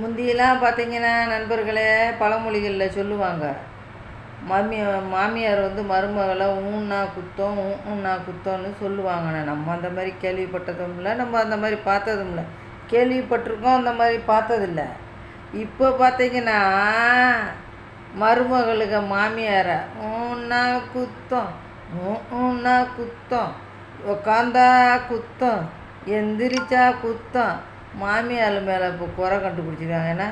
முந்தியெல்லாம் பார்த்தீங்கன்னா நண்பர்களே பழமொழிகளில் சொல்லுவாங்க. மாமி மாமியார் வந்து மருமகளை ஊன்னா குத்தம் ஊன்னா குத்தம்னு சொல்லுவாங்கண்ணே. நம்ம அந்த மாதிரி கேள்விப்பட்டதும் இல்லை நம்ம அந்த மாதிரி பார்த்ததும் இல்லை கேள்விப்பட்டிருக்கோம் அந்த மாதிரி பார்த்ததில்ல. இப்போ பார்த்தீங்கன்னா மருமகளுக்கு மாமியாரை ஊன்னா குத்தம் ஊன்னா குத்தம் உக்காந்தா குத்தம் எந்திரிச்சா குத்தம் மாமியார் மேலே இப்போ குறை கண்டுபிடிச்சிருக்காங்க. ஏன்னா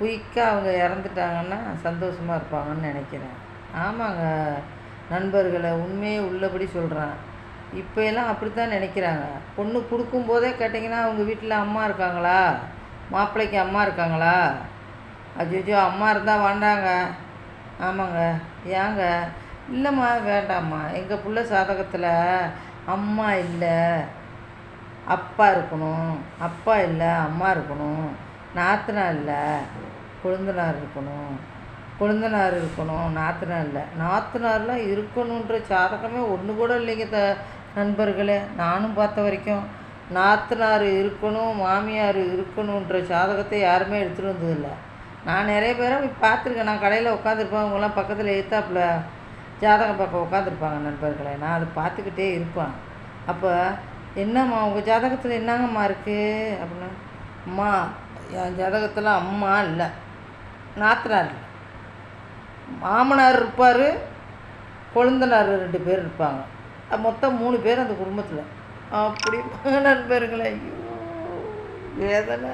குயிக்காக அவங்க இறந்துட்டாங்கன்னா சந்தோஷமாக இருப்பாங்கன்னு நினைக்கிறேன். ஆமாங்க. நண்பர்களை உண்மையை உள்ளபடி சொல்கிறேன் இப்போயெல்லாம் அப்படி தான் நினைக்கிறாங்க. பொண்ணு கொடுக்கும்போதே கேட்டிங்கன்னா அவங்க வீட்டில் அம்மா இருக்காங்களா? மாப்பிள்ளைக்கு அம்மா இருக்காங்களா? அஜிஜோ அம்மா இருந்தால் வேண்டாங்க. ஆமாங்க. ஏங்க? இல்லைம்மா வேண்டாம்மா. எங்கள் பிள்ளை சாதகத்தில் அம்மா இல்லை. அப்பா இருக்கணும் அப்பா இல்லை அம்மா இருக்கணும் நாத்தனார் இல்லை கொழுந்தனார் இருக்கணும் கொழுந்தனார் இருக்கணும் நாத்தனார் இல்லை. நாத்தனார்லாம் இருக்கணுன்ற சாதகமே ஒன்று கூட இல்லைங்க த நண்பர்களே. நானும் பார்த்த வரைக்கும் நாத்தனார் இருக்கணும் மாமியார் இருக்கணுன்ற சாதகத்தை யாருமே எடுத்துகிட்டு வந்ததில்லை நான் நிறைய பேரை போய் பார்த்துருக்கேன். நான் கடையில் உட்காந்துருப்பேன் அவங்களாம் பக்கத்தில் எதிர்த்தாப்புல ஜாதகம் பார்க்க உட்காந்துருப்பாங்க நண்பர்களே. நான் அதை பார்த்துக்கிட்டே இருப்பேன். அப்போ என்னம்மா உங்கள் ஜாதகத்தில் என்னங்கம்மா இருக்குது அப்படின்னா அம்மா என் ஜாதகத்தில் அம்மா இல்லை. நாத்தனார் இல்லை. மாமனார் இருப்பார் கொழுந்தனார் ரெண்டு பேர் இருப்பாங்க. மொத்தம் மூணு பேர் அந்த குடும்பத்தில். அப்படி நண்பர்களே ஐயோ வேதனை.